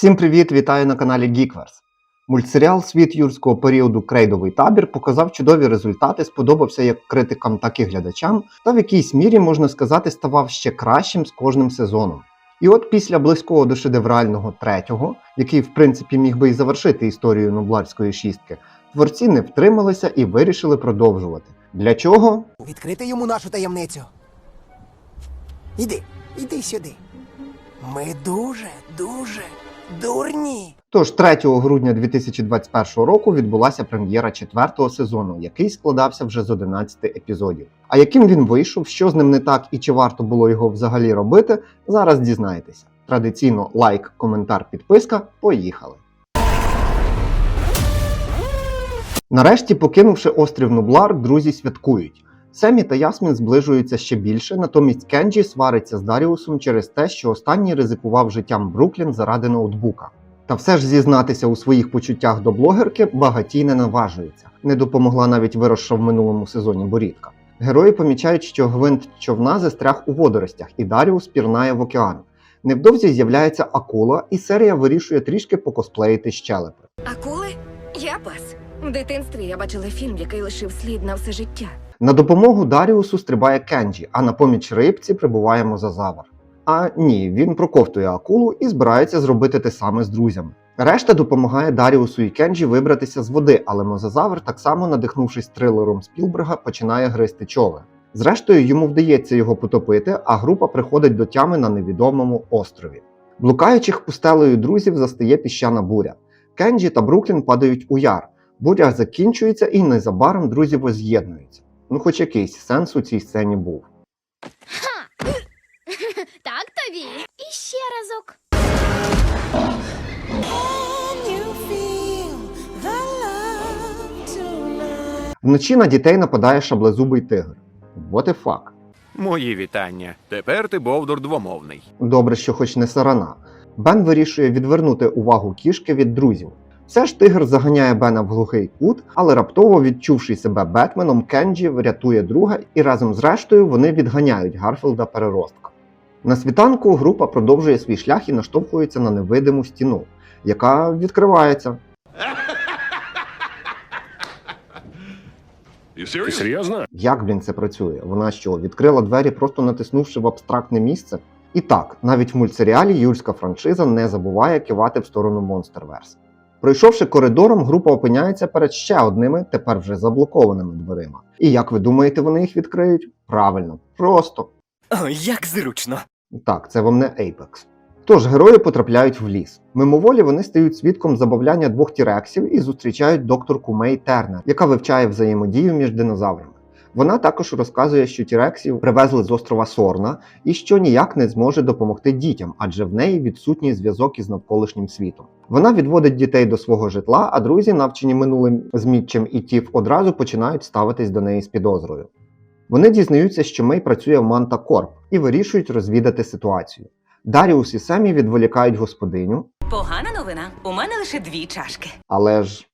Всім привіт! Вітаю на каналі Geekverse. Мультсеріал Світ юрського періоду Крейдовий табір показав чудові результати, сподобався як критикам, так і глядачам, та в якійсь мірі, можна сказати, ставав ще кращим з кожним сезоном. І от після близького до шедеврального третього, який в принципі міг би і завершити історію Нубларської шістки, творці не втрималися і вирішили продовжувати. Для чого? Відкрити йому нашу таємницю. Іди, іди сюди. Ми дуже, дуже дурні. Тож 3 грудня 2021 року відбулася прем'єра четвертого сезону, який складався вже з 11 епізодів. А яким він вийшов, що з ним не так і чи варто було його взагалі робити, зараз дізнаєтеся. Традиційно лайк, коментар, підписка. Поїхали! Нарешті, покинувши острів Нублар, друзі святкують. Семі та Ясмін зближуються ще більше, натомість Кенджі свариться з Даріусом через те, що останній ризикував життям Бруклін заради ноутбука. Та все ж зізнатися у своїх почуттях до блогерки багатій не наважується. Не допомогла навіть виросша в минулому сезоні борідка. Герої помічають, що гвинт човна застряг у водоростях, і Даріус пірнає в океан. Невдовзі з'являється акула, і серія вирішує трішки покосплеїти щелепи. Акули? Я пас. В дитинстві я бачила фільм, який лишив слід на все життя. На допомогу Даріусу стрибає Кенджі, а на поміч рибці прибуває Мозазавр. А ні, він проковтує акулу і збирається зробити те саме з друзями. Решта допомагає Даріусу і Кенджі вибратися з води, але Мозазавр, так само надихнувшись трилером Спілберга, починає гризти човен. Зрештою, йому вдається його потопити, а група приходить до тями на невідомому острові. Блукаючих пустелею друзів застає піщана буря. Кенджі та Бруклін падають у яр. Буря закінчується і незабаром друзі воз'єднуються. Ну, хоч якийсь сенс у цій сцені був. Так тобі. І ще разок. Вночі на дітей нападає шаблезубий тигр. What the fuck? Мої вітання. Тепер ти Бовдур двомовний. Добре, що хоч не сарана. Бен вирішує відвернути увагу кішки від друзів. Все ж тигр заганяє Бена в глухий кут, але раптово, відчувши себе Бетменом, Кенджі врятує друга і разом з рештою вони відганяють Гарфілда переростка. На світанку група продовжує свій шлях і наштовхується на невидиму стіну, яка відкривається. Ти серйозно? Як, блін, це працює? Вона що, відкрила двері, просто натиснувши в абстрактне місце? І так, навіть в мультсеріалі юрська франшиза не забуває кивати в сторону Monsterverse. Пройшовши коридором, група опиняється перед ще одними, тепер вже заблокованими дверима. І як ви думаєте, вони їх відкриють? Правильно, просто. О, як зручно. Так, це вам не Apex. Тож герої потрапляють в ліс. Мимоволі вони стають свідком забавляння двох тірексів і зустрічають докторку Мей Тернер, яка вивчає взаємодію між динозаврами. Вона також розказує, що тірексів привезли з острова Сорна і що ніяк не зможе допомогти дітям, адже в неї відсутній зв'язок із навколишнім світом. Вона відводить дітей до свого житла, а друзі, навчені минулим змітчем і тіф, одразу починають ставитись до неї з підозрою. Вони дізнаються, що Мей працює в Манта Корп і вирішують розвідати ситуацію. Даріус і Семі відволікають господиню, Погана новина. У мене лише дві чашки. але ж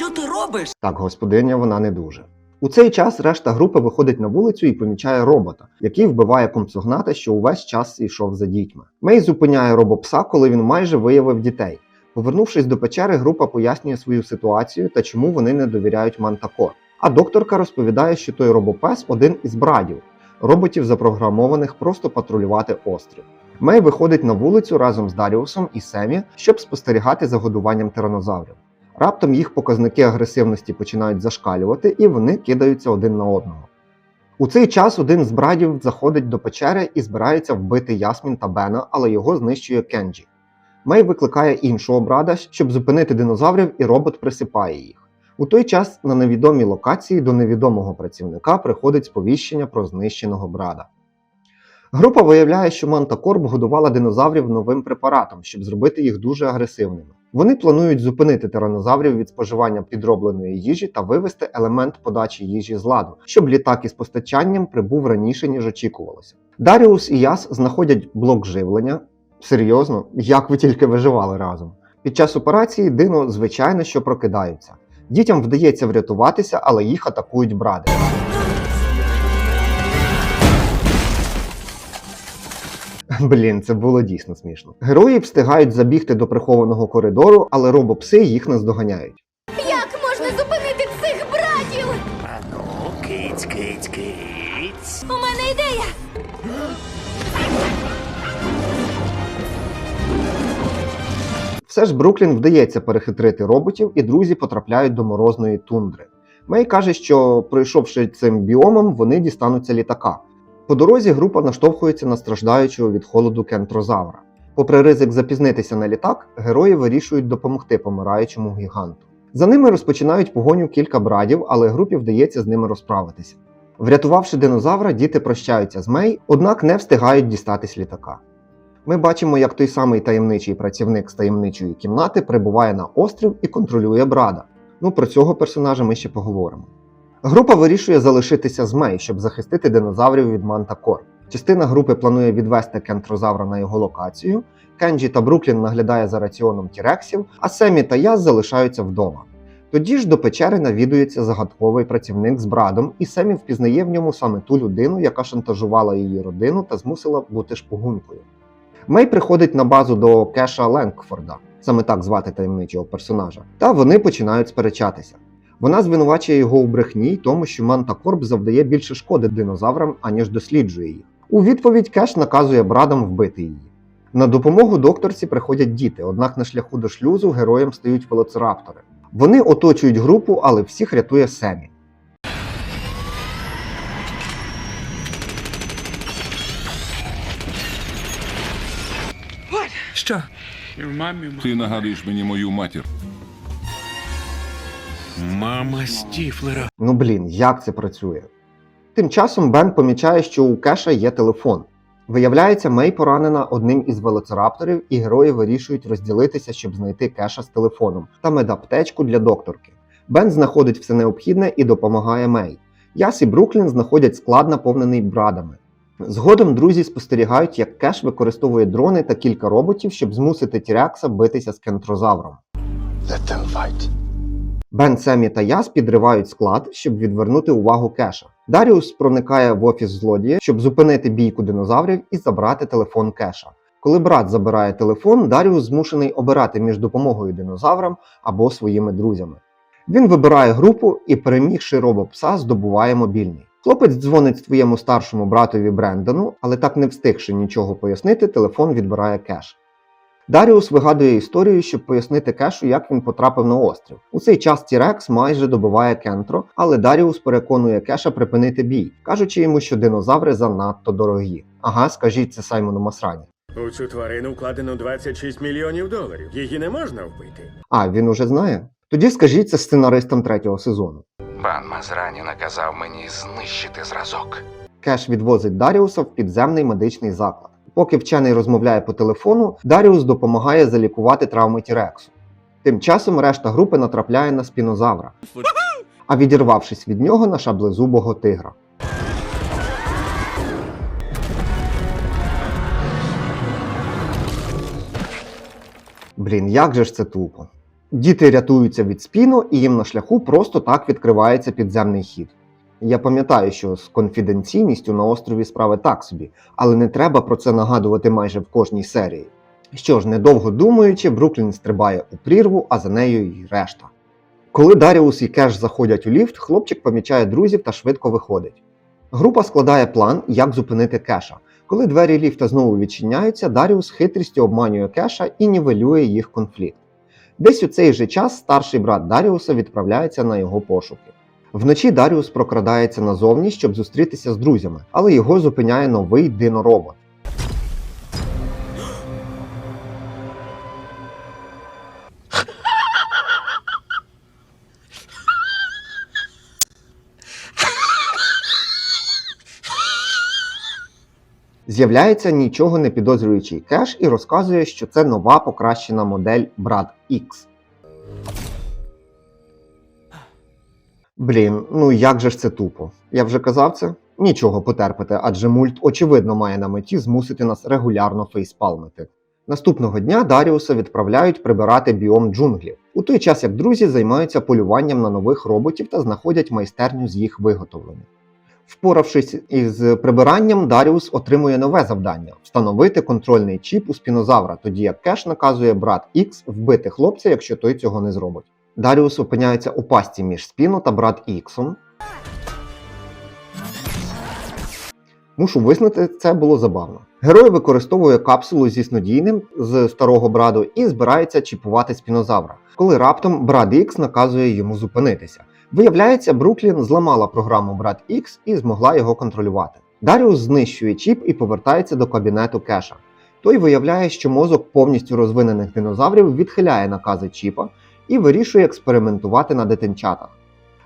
Що ти робиш? так, господиня вона не дуже. У цей час решта групи виходить на вулицю і помічає робота, який вбиває комсогната, що увесь час йшов за дітьми. Мей зупиняє робопса, коли він майже виявив дітей. Повернувшись до печери, група пояснює свою ситуацію та чому вони не довіряють Мантакор. А докторка розповідає, що той робопес один із брадів, роботів, запрограмованих просто патрулювати острів. Мей виходить на вулицю разом з Даріусом і Семі, щоб спостерігати за годуванням тиранозаврів. Раптом їх показники агресивності починають зашкалювати, і вони кидаються один на одного. У цей час один з брадів заходить до печери і збирається вбити Ясмін та Бена, але його знищує Кенджі. Мей викликає іншого брада, щоб зупинити динозаврів, і робот присипає їх. У той час на невідомій локації до невідомого працівника приходить сповіщення про знищеного брада. Група виявляє, що Манта Корп годувала динозаврів новим препаратом, щоб зробити їх дуже агресивними. Вони планують зупинити тиранозаврів від споживання підробленої їжі та вивести елемент подачі їжі з ладу, щоб літак із постачанням прибув раніше, ніж очікувалося. Даріус і Яс знаходять блок живлення. Серйозно, як ви тільки виживали разом? Під час операції Дино, звичайно, що прокидаються. Дітям вдається врятуватися, але їх атакують бради. Блін, це було дійсно смішно. Герої встигають забігти до прихованого коридору, але робопси їх наздоганяють. Як можна зупинити цих братів? Ану, киць, киць, киць. У мене ідея. Все ж Бруклін вдається перехитрити роботів, і друзі потрапляють до морозної тундри. Мей каже, що пройшовши цим біомом, вони дістануться літака. По дорозі група наштовхується на страждаючого від холоду кентрозавра. Попри ризик запізнитися на літак, герої вирішують допомогти помираючому гіганту. За ними розпочинають погоню кілька брадів, але групі вдається з ними розправитися. Врятувавши динозавра, діти прощаються з Мей, однак не встигають дістатись літака. Ми бачимо, як той самий таємничий працівник з таємничої кімнати прибуває на острів і контролює Брада. Ну про цього персонажа ми ще поговоримо. Група вирішує залишитися з Мей, щоб захистити динозаврів від Манта Кор. Частина групи планує відвести кентрозавра на його локацію. Кенджі та Бруклін наглядає за раціоном тірексів, а Семі та Яс залишаються вдома. Тоді ж до печери навідується загадковий працівник з Брадом, і Семі впізнає в ньому саме ту людину, яка шантажувала її родину та змусила бути шпигункою. Мей приходить на базу до Кеша Ленкфорда, саме так звати таємничого персонажа, та вони починають сперечатися. Вона звинувачує його у брехні й тому, що Манта Корп завдає більше шкоди динозаврам, аніж досліджує їх. У відповідь Кеш наказує брадам вбити її. На допомогу докторці приходять діти, однак на шляху до шлюзу героям стають велоцираптори. Вони оточують групу, але всіх рятує Семі. Що? Ти нагадуєш мені мою матір. Мама Стіфлера. Ну блін, як це працює? Тим часом Бен помічає, що у Кеша є телефон. Виявляється, Мей поранена одним із велоцирапторів, і герої вирішують розділитися, щоб знайти Кеша з телефоном та медаптечку для докторки. Бен знаходить все необхідне і допомагає Мей. Яс і Бруклін знаходять склад, наповнений брадами. Згодом друзі спостерігають, як Кеш використовує дрони та кілька роботів, щоб змусити Тірякса битися з кентрозавром. Бен, Семі та Яс підривають склад, щоб відвернути увагу Кеша. Даріус проникає в офіс злодія, щоб зупинити бійку динозаврів і забрати телефон Кеша. Коли брат забирає телефон, Даріус змушений обирати між допомогою динозаврам або своїми друзями. Він вибирає групу і, перемігши робопса, здобуває мобільний. Хлопець дзвонить своєму старшому братові Брендону, але так не встигши нічого пояснити, телефон відбирає Кеш. Даріус вигадує історію, щоб пояснити Кешу, як він потрапив на острів. У цей час Тірекс майже добиває Кентро, але Даріус переконує Кеша припинити бій, кажучи йому, що динозаври занадто дорогі. Ага, скажіть це Саймону Масрані. У цю тварину вкладено 26 мільйонів доларів. Її не можна вбити. А, він уже знає? Тоді скажіть це сценаристам третього сезону. Пан Мазрані наказав мені знищити зразок. Кеш відвозить Даріуса в підземний медичний заклад. Поки вчений розмовляє по телефону, Даріус допомагає залікувати травми Тірексу. Тим часом решта групи натрапляє на спінозавра, а відірвавшись від нього на шаблезубого тигра. Блін, як же ж це тупо. Діти рятуються від спіну, і їм на шляху просто так відкривається підземний хід. Я пам'ятаю, що з конфіденційністю на острові справи так собі, але не треба про це нагадувати майже в кожній серії. Що ж, недовго думаючи, Бруклін стрибає у прірву, а за нею й решта. Коли Даріус і Кеш заходять у ліфт, хлопчик помічає друзів та швидко виходить. Група складає план, як зупинити Кеша. Коли двері ліфта знову відчиняються, Даріус хитрістю обманює Кеша і нівелює їх конфлікт. Десь у цей же час старший брат Даріуса відправляється на його пошуки. Вночі Даріус прокрадається назовні, щоб зустрітися з друзями, але його зупиняє новий диноробот. З'являється нічого не підозрюючий кеш і розказує, що це нова покращена модель Брат X. Блін, ну як же ж це тупо? Я вже казав це? Нічого потерпите, адже мульт очевидно має на меті змусити нас регулярно фейспалмити. Наступного дня Даріуса відправляють прибирати біом джунглів, у той час як друзі займаються полюванням на нових роботів та знаходять майстерню з їх виготовлення. Впоравшись із прибиранням, Даріус отримує нове завдання встановити контрольний чіп у спінозавра, тоді як Кеш наказує брат Ікс вбити хлопця, якщо той цього не зробить. Даріус опиняється у пастці між спіно та брат Іксом. Мушу визнати, це було забавно. Герой використовує капсулу зі снодійним з старого браду і збирається чіпувати спінозавра, коли раптом брат Ікс наказує йому зупинитися. Виявляється, Бруклін зламала програму Брат Ікс і змогла його контролювати. Даріус знищує чіп і повертається до кабінету Кеша. Той виявляє, що мозок повністю розвинених динозаврів відхиляє накази чіпа і вирішує експериментувати на дитинчатах.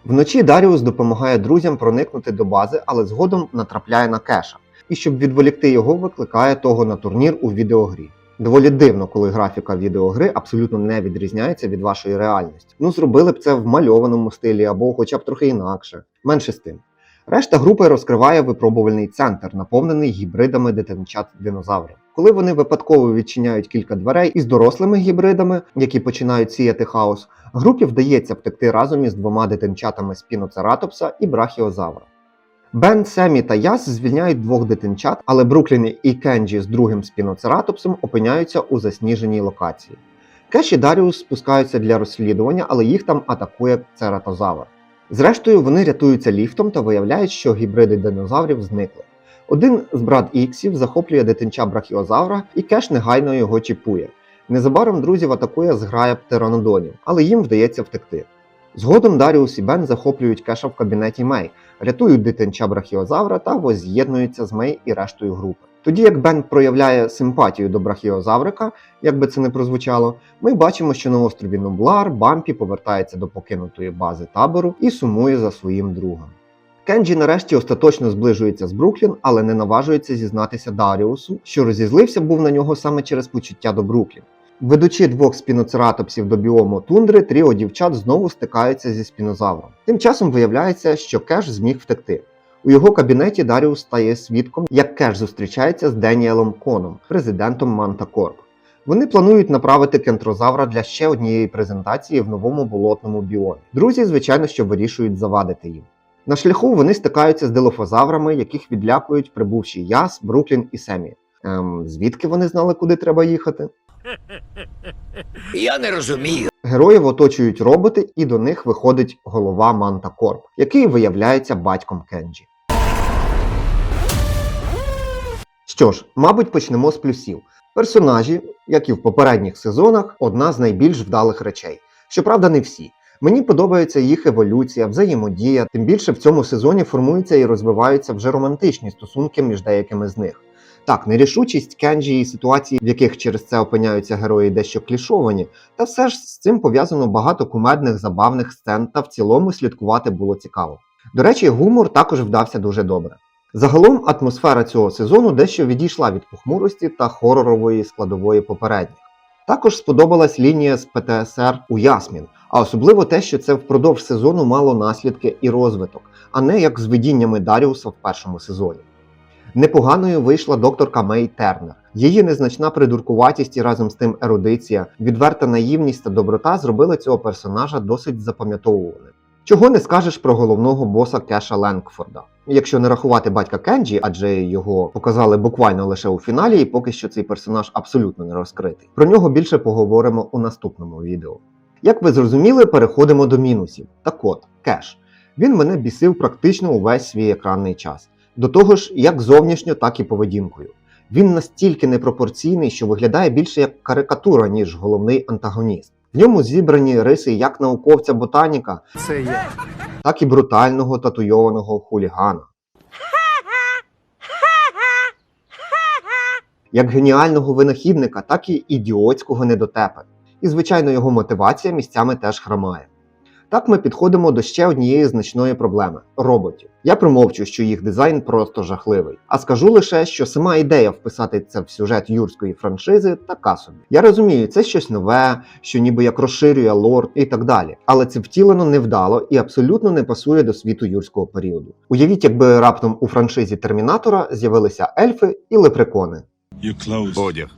Вночі Даріус допомагає друзям проникнути до бази, але згодом натрапляє на кеша. І щоб відволікти його, викликає того на турнір у відеогрі. Доволі дивно, коли графіка відеогри абсолютно не відрізняється від вашої реальності. Ну, зробили б це в мальованому стилі або хоча б трохи інакше. Менше з тим. Решта групи розкриває випробувальний центр, наповнений гібридами дитинчат динозаврів. Коли вони випадково відчиняють кілька дверей із дорослими гібридами, які починають сіяти хаос, групі вдається втекти разом із двома дитинчатами спіноцератопса і брахіозавра. Бен, Семі та Яс звільняють двох дитинчат, але Бруклін і Кенджі з другим спіноцератопсом опиняються у засніженій локації. Кеш і Даріус спускаються для розслідування, але їх там атакує цератозавр. Зрештою, вони рятуються ліфтом та виявляють, що гібриди динозаврів зникли. Один з брат Іксів захоплює дитинча брахіозавра, і Кеш негайно його чіпує. Незабаром друзів атакує зграя птеранодонів, але їм вдається втекти. Згодом Даріус і Бен захоплюють Кеша в кабінеті Мей, рятують дитинча брахіозавра та воз'єднуються з Мей і рештою групи. Тоді як Бен проявляє симпатію до брахіозаврика, як би це не прозвучало, ми бачимо, що на острові Нублар Бампі повертається до покинутої бази табору і сумує за своїм другом. Кенджі нарешті остаточно зближується з Бруклін, але не наважується зізнатися Даріусу, що розізлився був на нього саме через почуття до Бруклін. Ведучи двох спіноцератопсів до біому тундри, тріо дівчат знову стикаються зі спінозавром. Тим часом виявляється, що Кеш зміг втекти. У його кабінеті Даріус стає свідком, як Кеш зустрічається з Деніелом Коном, президентом Манта Корп. Вони планують направити кентрозавра для ще однієї презентації в новому болотному біомі. Друзі, звичайно, що вирішують завадити їм. На шляху вони стикаються з дилофозаврами, яких відлякують прибувші Яс, Бруклін і Семі. Ем, звідки вони знали, куди треба їхати? Я не розумію. Героїв оточують роботи, і до них виходить голова Манта Корп, який виявляється батьком Кенджі. Що ж, мабуть, почнемо з плюсів. Персонажі, як і в попередніх сезонах, одна з найбільш вдалих речей. Щоправда, не всі. Мені подобається їх еволюція, взаємодія, тим більше в цьому сезоні формуються і розвиваються вже романтичні стосунки між деякими з них. Так, нерішучість Кенджі і ситуації, в яких через це опиняються герої дещо клішовані, та все ж з цим пов'язано багато кумедних забавних сцен, та в цілому слідкувати було цікаво. До речі, гумор також вдався дуже добре. Загалом атмосфера цього сезону дещо відійшла від похмурості та хорорової складової попередніх. Також сподобалась лінія з ПТСР у Ясмін, а особливо те, що це впродовж сезону мало наслідки і розвиток, а не як з видіннями Даріуса в першому сезоні. Непоганою вийшла докторка Мей Тернер. Її незначна придуркуватість і разом з тим ерудиція, відверта наївність та доброта зробили цього персонажа досить запам'ятовуваним. Чого не скажеш про головного боса Кеша Ленкфорда. Якщо не рахувати батька Кенджі, адже його показали буквально лише у фіналі, і поки що цей персонаж абсолютно не розкритий. Про нього більше поговоримо у наступному відео. Як ви зрозуміли, переходимо до мінусів. Так от, Кеш. Він мене бісив практично увесь свій екранний час. До того ж, як зовнішньо, так і поведінкою. Він настільки непропорційний, що виглядає більше як карикатура, ніж головний антагоніст. В ньому зібрані риси як науковця ботаніка, Це я. так і брутального татуйованого хулігана. Як геніального винахідника, так і ідіотського недотепи. І, звичайно, його мотивація місцями теж хромає. Так ми підходимо до ще однієї значної проблеми роботів. Я промовчу, що їх дизайн просто жахливий. А скажу лише, що сама ідея вписати це в сюжет юрської франшизи така собі. Я розумію, це щось нове, що ніби як розширює лор і так далі. Але це втілено невдало і абсолютно не пасує до світу юрського періоду. Уявіть, якби раптом у франшизі Термінатора з'явилися ельфи і лепрекони. Одяг.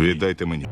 Віддайте мені.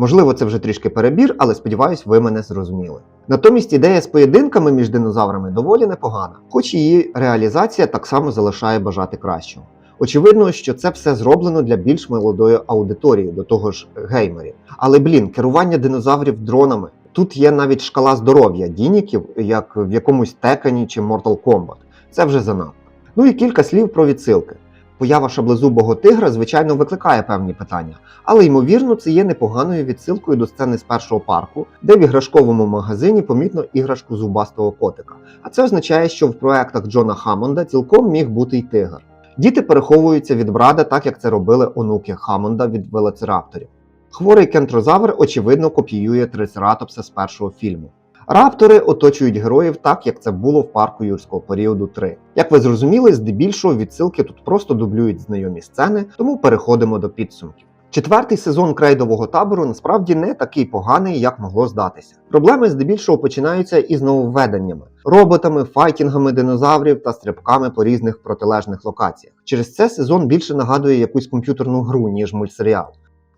Можливо, це вже трішки перебір, але сподіваюсь, ви мене зрозуміли. Натомість ідея з поєдинками між динозаврами доволі непогана, хоч її реалізація так само залишає бажати кращого. Очевидно, що це все зроблено для більш молодої аудиторії, до того ж геймерів. Але блін, керування динозаврів дронами. Тут є навіть шкала здоров'я дініків, як в якомусь Текані чи Mortal Kombat. Це вже занадто. Ну і кілька слів про відсилки. Поява шаблезубого тигра, звичайно, викликає певні питання, але ймовірно, це є непоганою відсилкою до сцени з першого парку, де в іграшковому магазині помітно іграшку зубастого котика. А це означає, що в проектах Джона Хаммонда цілком міг бути й тигр. Діти переховуються від брада, так як це робили онуки Хаммонда від велоцирапторів. Хворий кентрозавр, очевидно, копіює трицератопса з першого фільму. Раптори оточують героїв так, як це було в парку юрського періоду 3. Як ви зрозуміли, здебільшого відсилки тут просто дублюють знайомі сцени, тому переходимо до підсумків. Четвертий сезон крейдового табору насправді не такий поганий, як могло здатися. Проблеми здебільшого починаються із нововведеннями, роботами, файтінгами динозаврів та стрибками по різних протилежних локаціях. Через це сезон більше нагадує якусь комп'ютерну гру, ніж мультсеріал.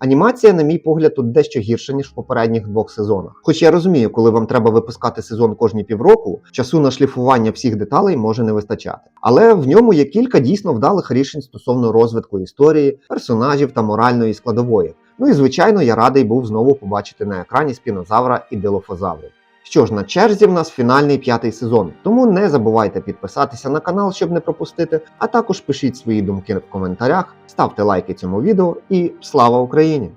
Анімація, на мій погляд, тут дещо гірша, ніж в попередніх двох сезонах. Хоч я розумію, коли вам треба випускати сезон кожні півроку, часу на шліфування всіх деталей може не вистачати. Але в ньому є кілька дійсно вдалих рішень стосовно розвитку історії, персонажів та моральної складової. Ну і звичайно, я радий був знову побачити на екрані спінозавра і дилофозаврів. Що ж, на черзі в нас фінальний п'ятий сезон, тому не забувайте підписатися на канал, щоб не пропустити, а також пишіть свої думки в коментарях, ставте лайки цьому відео і слава Україні!